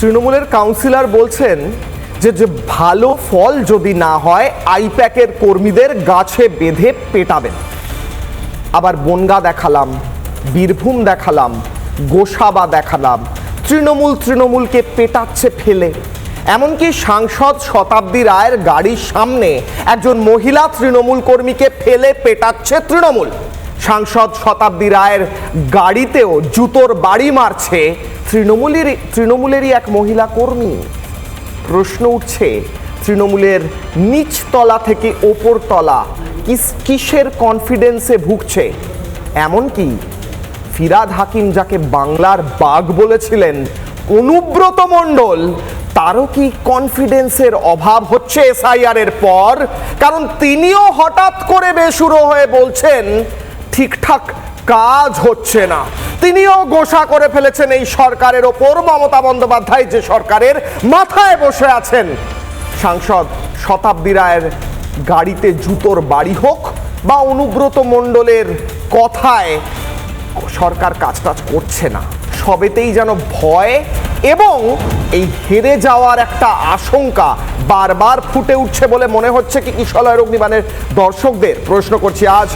তৃণমূলের কাউন্সিলর বলছেন যে যে ভালো ফল যদি না হয়, আইপ্যাকের কর্মীদের গাছে বেঁধে পেটাবেন। আবার বনগা দেখালাম, বীরভূম দেখালাম, গোসাবা দেখালাম, তৃণমূল তৃণমূলকে পেটাচ্ছে ফেলে। এমনকি সাংসদ শতাব্দী রায়ের গাড়ির সামনে একজন মহিলা তৃণমূল কর্মীকে ফেলে পেটাচ্ছে তৃণমূল। সাংসদ শতাব্দী রায়ের গাড়িতেও জুতোর বাড়ি মারছে তৃণমূলের তৃণমূলেরই এক মহিলা কর্মী। প্রশ্ন উঠছে, তৃণমূলের নিচতলা থেকে ওপর তলা কিস- কিসের কনফিডেন্সে ভুগছে? এমনকি ফিরাদ হাকিম যাকে বাংলার বাঘ বলেছিলেন, অনুব্রত মণ্ডল, তারও কি কনফিডেন্সের অভাব হচ্ছে এসআইআর এর পর? কারণ তিনিও হঠাৎ করে বেসুরো হয়ে বলছেন ঠিকঠাক কাজ হচ্ছে না। তিনিও গোসা করে ফেলেছেন এই সরকারের ওপর। মমতা বন্দ্যোপাধ্যায় যে সরকারের মাথায় বসে আছেন। সাংসদ শতাব্দী রায়ের গাড়িতে জুতোর বাড়ি হোক বা অনুব্রত মণ্ডলের কথায়, সরকার কাজ টাজ করছে না। সবেতেই যেন ভয় এবং এই হেরে যাওয়ার একটা আশঙ্কা বারবার ফুটে উঠছে বলে মনে হচ্ছে কি কিশলয় অগ্নিবাণের দর্শকদের। প্রশ্ন করছি আজ